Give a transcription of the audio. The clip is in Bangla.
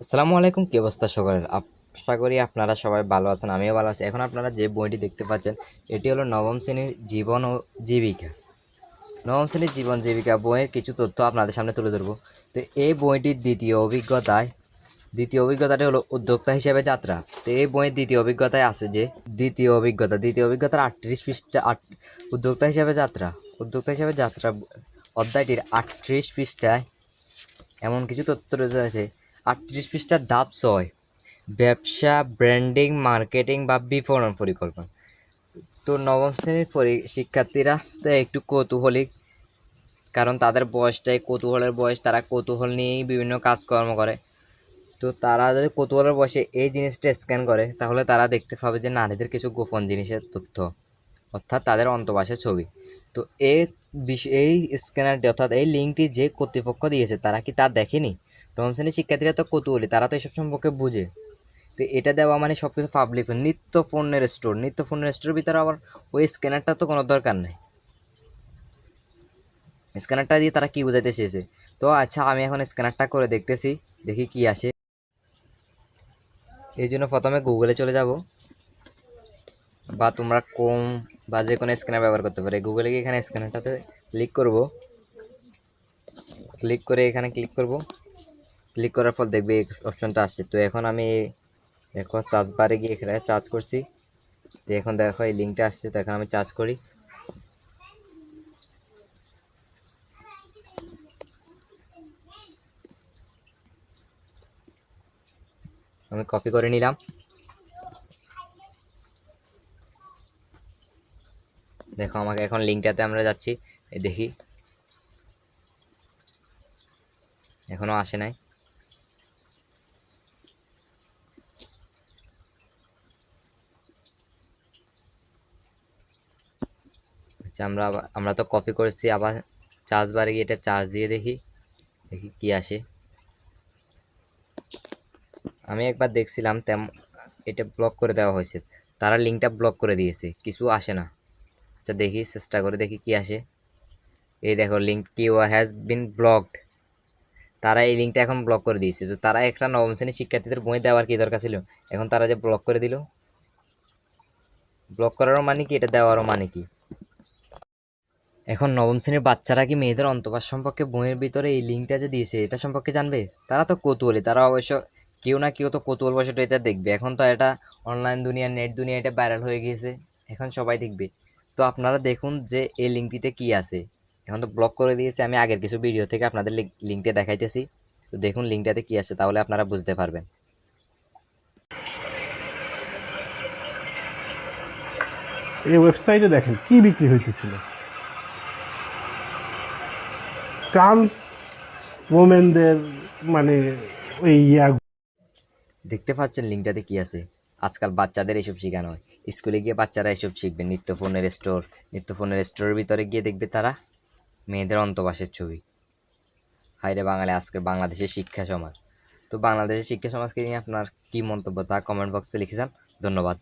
আসসালামু আলাইকুম, কি অবস্থা সকলের? আশা করি আপনারা সবাই ভালো আছেন, আমিও ভালো আছি। এখন আপনারা যে বইটি দেখতে পাচ্ছেন, এটি হলো নবম শ্রেণির জীবন ও জীবিকা। নবম শ্রেণির জীবন জীবিকা বইয়ের কিছু তথ্য আপনাদের সামনে তুলে ধরবো। তো এই বইটির দ্বিতীয় অভিজ্ঞতায়, দ্বিতীয় অভিজ্ঞতাটি হলো উদ্যোক্তা হিসেবে যাত্রা। তো এই বইয়ের দ্বিতীয় অভিজ্ঞতায় আছে যে, দ্বিতীয় অভিজ্ঞতা, দ্বিতীয় অভিজ্ঞতার আটত্রিশ পৃষ্ঠা, আট, উদ্যোক্তা হিসেবে যাত্রা। উদ্যোক্তা হিসেবে যাত্রা অধ্যায়টির আটত্রিশ পৃষ্ঠায় এমন কিছু তথ্য রয়েছে আটত্রিশ পৃষ্ঠার ধাপ ছয়। ব্যবসা, ব্র্যান্ডিং, মার্কেটিং বা বিপণন পরিকল্পনা। তো নবম শ্রেণির পরি, শিক্ষার্থীরা তো একটু কৌতূহলী, কারণ তাদের বয়সটাই, কৌতূহলের বয়স, তারা কৌতূহল নিয়েই বিভিন্ন কাজকর্ম করে। তো তারা যদি কৌতূহলের বয়সে এই জিনিসটা স্ক্যান করে, তাহলে তারা দেখতে পাবে যে নারীদের কিছু গোপন জিনিসের তথ্য, অর্থাৎ তাদের অন্তবাসের ছবি। তো এই এই স্ক্যানারটি, অর্থাৎ এই লিঙ্কটি যে কর্তৃপক্ষ দিয়েছে, তারা কি তা দেখেনি? নবম শ্রেণির শিক্ষার্থীরা তো কৌতূহলী, তারা তো এসব সম্পর্কে বুঝে। তো এটা দেওয়া মানে সব কিছু পাবলিক নিত্য পণ্যের স্টোর নিত্য পণ্যের স্টোরের ভিতরে আবার ওই স্ক্যানারটা তো কোনো দরকার নেই। স্ক্যানারটা দিয়ে তারা কি বোঝাইতে চেয়েছে? তো আচ্ছা আমি এখন স্ক্যানারটা করে দেখতেছি, দেখি কি আসে। এই জন্য প্রথমে গুগলে চলে যাব। বা তোমরা কম বা যে কোনো স্ক্যানার ব্যবহার করতে পারে। গুগলে গিয়ে এখানে স্ক্যানারটাতে ক্লিক করব। ক্লিক করে এখানে ক্লিক করব। ক্লিক করার পর দেখবে এই অপশনটা আসছে। তো এখন আমি দেখো চার্জ বারে গিয়ে এখানে চার্জ করছি। তো এখন দেখো এই লিঙ্কটা আসছে, তো এখন আমি চার্জ করি। আমি কপি করে নিলাম। দেখো আমাকে এখন লিঙ্কটাতে আমরা যাচ্ছি। দেখি। এখনও আসে নাই। আমরা আমরা তো কপি করেছি, আবার চার্জ বারে গিয়ে এটা চার্জ দিয়ে দেখি দেখি কি আসে। আমি একবার দেখছিলাম, তেম, এটা ব্লক করে দেওয়া হয়েছে। তারা লিঙ্কটা ব্লক করে দিয়েছে, কিছু আসে না। আচ্ছা দেখি, চেষ্টা করে দেখি কি আসে। এই দেখো link QR has been blocked তারা এই লিঙ্কটা এখন ব্লক করে দিয়েছে। তো তারা একটা নবম শ্রেণির শিক্ষার্থীদের বই দেওয়ার কি দরকার ছিল? এখন তারা যে ব্লক করে দিল ব্লক করারও মানে কি? এটা দেওয়ারও মানে কি? এখন নবম শ্রেণির বাচ্চারা কি মেয়েদের অন্তপাস সম্পর্কে বইয়ের ভিতরে এই লিঙ্কটা যে দিয়েছে, এটা সম্পর্কে জানবে? তারা তো কৌতূহলী, তারা অবশ্য কেউ না কেউ তো কৌতূহল বসে এটা দেখবে। এখন তো এটা অনলাইন দুনিয়া নেট দুনিয়া এটা ভাইরাল হয়ে গিয়েছে, এখন সবাই দেখবে। তো আপনারা দেখুন যে এই লিঙ্কটিতে কি আছে। এখন তো ব্লক করে দিয়েছে, আমি আগের কিছু ভিডিও থেকে আপনাদের লিঙ্কটা দেখাইতেছি। তো দেখুন লিঙ্কটাতে কি আছে, তাহলে আপনারা বুঝতে পারবেন। এই ওয়েবসাইটে দেখেন কি বিক্রি হইতেছিল। ট্রান্স ওমেনদের মানে ওই ইয়া দেখতে পাচ্ছেন লিঙ্কটাতে কি আছে? আজকাল বাচ্চাদের এসব শেখানো হয়। স্কুলে গিয়ে বাচ্চারা এসব শিখবে। নিত্য ফোনের স্টোর নিত্য ফোনের স্টোরের ভিতরে গিয়ে দেখবে তারা মেয়েদের অন্তবাসের ছবি। হাইরে বাঙালি, আজকের বাংলাদেশের শিক্ষা সমাজ। তো বাংলাদেশের শিক্ষা সমাজকে নিয়ে আপনার কী মন্তব্য তা কমেন্ট বক্সে লিখে যান। ধন্যবাদ।